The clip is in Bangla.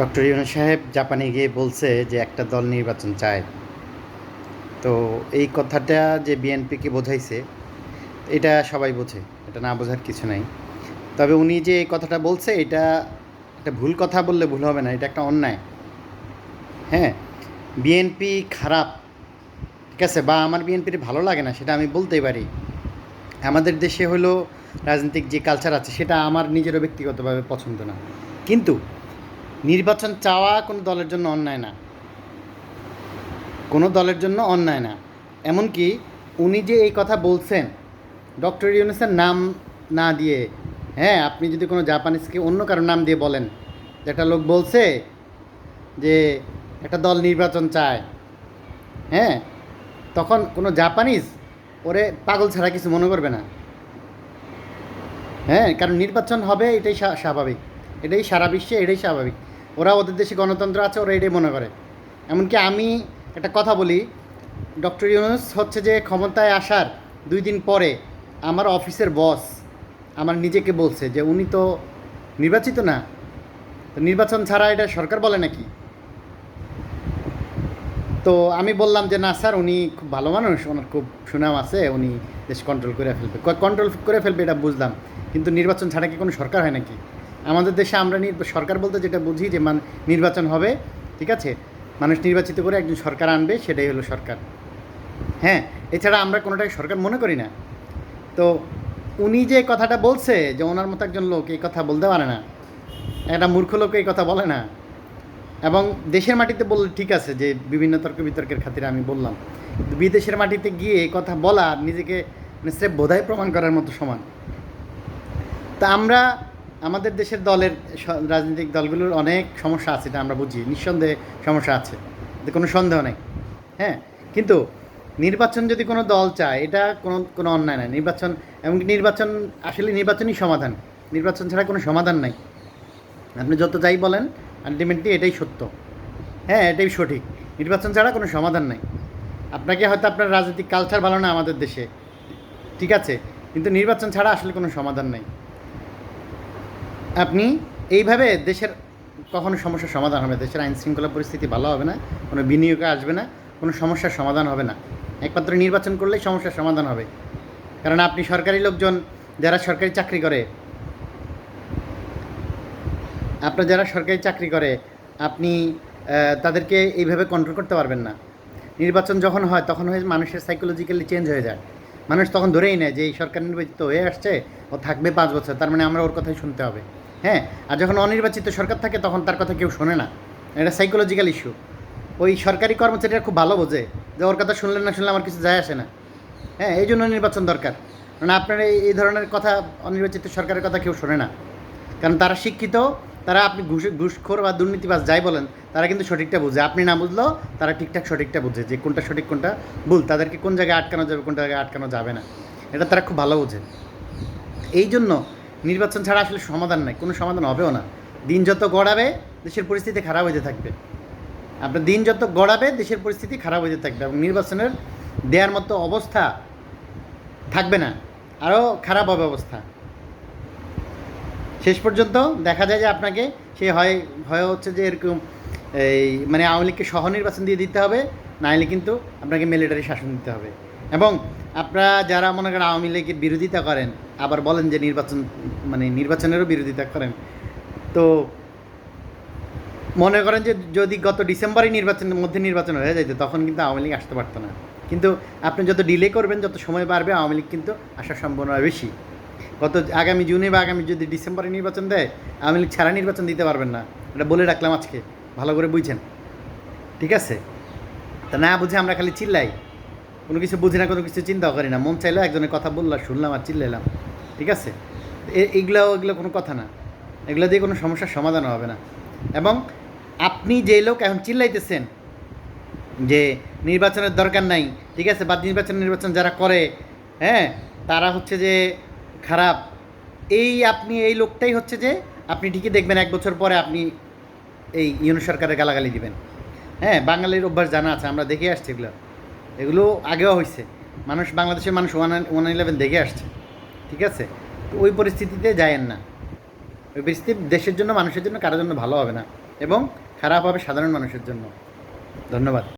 ডক্টর ইউনুস সাহেব জাপানে গিয়ে বলছে যে একটা দল নির্বাচন চায়। তো এই কথাটা যে বিএনপিকে বোঝাইছে, এটা সবাই বোঝে, এটা না বোঝার কিছু নাই। তবে উনি যে এই কথাটা বলছে, এটা একটা ভুল কথা বললে ভুল হবে না, এটা একটা অন্যায়। হ্যাঁ বিএনপি খারাপ, ঠিক আছে, বা আমার বিএনপির ভালো লাগে না, সেটা আমি বলতেই পারি। আমাদের দেশে হলো রাজনৈতিক যে কালচার আছে, সেটা আমার নিজেরও ব্যক্তিগতভাবে পছন্দ না। কিন্তু নির্বাচন চাওয়া কোনো দলের জন্য অন্যায় না। কোনো দলের জন্য অন্যায় না। এমনকি উনি যে এই কথা বলছেন, ডক্টর ইউনুসের নাম না দিয়ে হ্যাঁ আপনি যদি কোনো জাপানিজকে অন্য কারও নাম দিয়ে বলেন একটা লোক বলছে যে একটা দল নির্বাচন চায় হ্যাঁ তখন কোনো জাপানিজ ওরে পাগল ছাড়া কিছু মনে করবে না। হ্যাঁ কারণ নির্বাচন হবে, এটাই স্বাভাবিক। এটাই সারা বিশ্বে, এটাই স্বাভাবিক। ওরা ওদের দেশে গণতন্ত্র আছে, ওরা এটাই মনে করে। এমনকি আমি একটা কথা বলি, ডক্টর ইউনুস হচ্ছে যে ক্ষমতায় আসার দুই দিন পরে আমার অফিসের বস আমার নিজেকে বলছে যে উনি তো নির্বাচিত না, তো নির্বাচন ছাড়া এটা সরকার বলে নাকি? তো আমি বললাম যে, না স্যার, উনি খুব ভালো মানুষ, ওনার খুব সুনাম আছে, উনি দেশ কন্ট্রোল করে ফেলবে। কন্ট্রোল করে ফেলবে এটা বুঝলাম, কিন্তু নির্বাচন ছাড়া কি কোনো সরকার হয় নাকি? আমাদের দেশে আমরা সরকার বলতে যেটা বুঝি যে মান নির্বাচন হবে, ঠিক আছে? মানুষ নির্বাচিত করে একজন সরকার আনবে, সেটাই হলো সরকার। হ্যাঁ এছাড়া আমরা কোনোটাকে সরকার মনে করি না। তো উনি যে কথাটা বলছে যে ওনার মতো একজন লোক এই কথা বলতে পারে না, একটা মূর্খ লোক এই কথা বলে না, এবং দেশের মাটিতে বললে ঠিক আছে যে বিভিন্ন তর্ক বিতর্কের খাতিরে আমি বললাম। বিদেশের মাটিতে গিয়ে এই কথা বলা নিজেকে মানে স্রেফ বোধায় প্রমাণ করার মতো সমান। তা আমরা আমাদের দেশের দলের রাজনৈতিক দলগুলোর অনেক সমস্যা আছে, এটা আমরা বুঝি। নিঃসন্দেহে সমস্যা আছে। কোনো সন্দেহ নেই। হ্যাঁ কিন্তু নির্বাচন যদি কোনো দল চায়, এটা কোনো কোনো অন্যায় নয়। নির্বাচন, এমনকি নির্বাচন, আসলে নির্বাচনই সমাধান। নির্বাচন ছাড়া কোনো সমাধান নাই। আপনি যত যাই বলেন, আলটিমেটলি এটাই সত্য। হ্যাঁ এটাই সঠিক। নির্বাচন ছাড়া কোনো সমাধান নাই। আপনাকে হয়তো আপনার রাজনৈতিক কালচার ভালো না আমাদের দেশে। ঠিক আছে, কিন্তু নির্বাচন ছাড়া আসলে কোনো সমাধান নাই। আপনি এইভাবে দেশের কখনো সমস্যার সমাধান হবে দেশের আইন শৃঙ্খলা পরিস্থিতি ভালো হবে না, কোনো বিনিয়োগে আসবে না, কোনো সমস্যার সমাধান হবে না। একমাত্র নির্বাচন করলেই সমস্যার সমাধান হবে। কারণ আপনি সরকারি লোকজন, যারা সরকারি চাকরি করে, আপনার যারা সরকারি চাকরি করে, আপনি তাদেরকে এইভাবে কন্ট্রোল করতে পারবেন না। নির্বাচন যখন হয়, তখন হয়ে মানুষের সাইকোলজিক্যালি চেঞ্জ হয়ে যায়। মানুষ তখন ধরেই নেয় যে, এই সরকার নির্বাচিত হয়ে আসছে, ও থাকবে পাঁচ বছর, তার মানে আমরা ওর কথাই শুনতে হবে। হ্যাঁ আর যখন অনির্বাচিত সরকার থাকে, তখন তার কথা কেউ শোনে না। এটা সাইকোলজিক্যাল ইস্যু ওই সরকারি কর্মচারীরা খুব ভালো বোঝে যে ওর কথা শুনলে না শুনলে আমার কিছু যায় আসে না। হ্যাঁ এই জন্য নির্বাচন দরকার। কারণ আপনার এই এই ধরনের কথা অনির্বাচিত সরকারের কথা কেউ শোনে না। কারণ তারা শিক্ষিত, তারা আপনি ঘুষ, ঘুষখোর বা দুর্নীতিবাজ যাই বলেন, তারা কিন্তু সঠিকটা বুঝে। আপনি না বুঝলেও তারা ঠিকঠাক সঠিকটা বুঝে যে কোনটা সঠিক, কোনটা ভুল। তাদেরকে কোন জায়গায় আটকানো যাবে, কোন জায়গায় আটকানো যাবে না। এটা তারা খুব ভালো বোঝে। এই জন্য নির্বাচন ছাড়া আসলে সমাধান নাই, কোনো সমাধান হবেও না। দিন যত গড়াবে, দেশের পরিস্থিতি খারাপ হতে থাকবে। আপনার দিন যত গড়াবে, দেশের পরিস্থিতি খারাপ হতে থাকবে এবং নির্বাচনের দেওয়ার মতো অবস্থা থাকবে না, আরও খারাপ হবে অবস্থা। শেষ পর্যন্ত দেখা যায় যে আপনাকে সে হয় হয় হচ্ছে যে এরকম এই মানে আওয়ামী লীগকে সহ নির্বাচন দিয়ে দিতে হবে নাহলে কিন্তু আপনাকে মিলিটারি শাসন দিতে হবে। এবং আপনারা যারা মনে করেন আওয়ামী লীগের বিরোধিতা করেন, আবার বলেন যে নির্বাচন মানে নির্বাচনেরও বিরোধিতা করেন, তো মনে করেন যে যদি গত ডিসেম্বরে নির্বাচনের মধ্যে নির্বাচন হয়ে যেত তখন কিন্তু আওয়ামী লীগ আসতে পারতো না। কিন্তু আপনি যত ডিলে করবেন, যত সময় বাড়বে, আওয়ামী লীগ কিন্তু আসার সম্ভাবনা বেশি। গত আগামী জুনে বা আগামী যদি ডিসেম্বরে নির্বাচন দেয়, আওয়ামী লীগ ছাড়া নির্বাচন দিতে পারবেন না। এটা বলে রাখলাম আজকে। ভালো করে বুঝছেন ঠিক আছে? তা না বুঝে আমরা খালি চিল্লাই। কোনো কিছু বুঝি না, কোনো কিছু চিন্তাও করি না। মন চাইলো একজনের কথা বললাম, শুনলাম আর চিল্লাইলাম। ঠিক আছে? এ- এগুলো এগুলো কোনো কথা না। এগুলো দিয়ে কোনো সমস্যার সমাধান হবে না। এবং আপনি যে লোক এখন চিল্লাইতেছেন যে নির্বাচনের দরকার নাই, ঠিক আছে? বাদ নির্বাচন নির্বাচন যারা করে হ্যাঁ? তারা হচ্ছে যে খারাপ। এই আপনি, এই লোকটাই হচ্ছে যে আপনি ঠিকই দেখবেন, এক বছর পরে আপনি এই ইউনো সরকারের গালাগালি দিবেন। হ্যাঁ? বাঙালির অভ্যাস জানা আছে, আমরা দেখে আসছি এগুলো। এগুলো আগেও হয়েছে মানুষ, বাংলাদেশের মানুষ ওয়ান ওয়ান ইলেভেন দেখে আসছে। ঠিক আছে? তো ওই পরিস্থিতিতে যায়েন না। ওই পরিস্থিতি দেশের জন্য, মানুষের জন্য, কারোর জন্য ভালো হবে না। এবং খারাপ হবে সাধারণ মানুষের জন্য। ধন্যবাদ।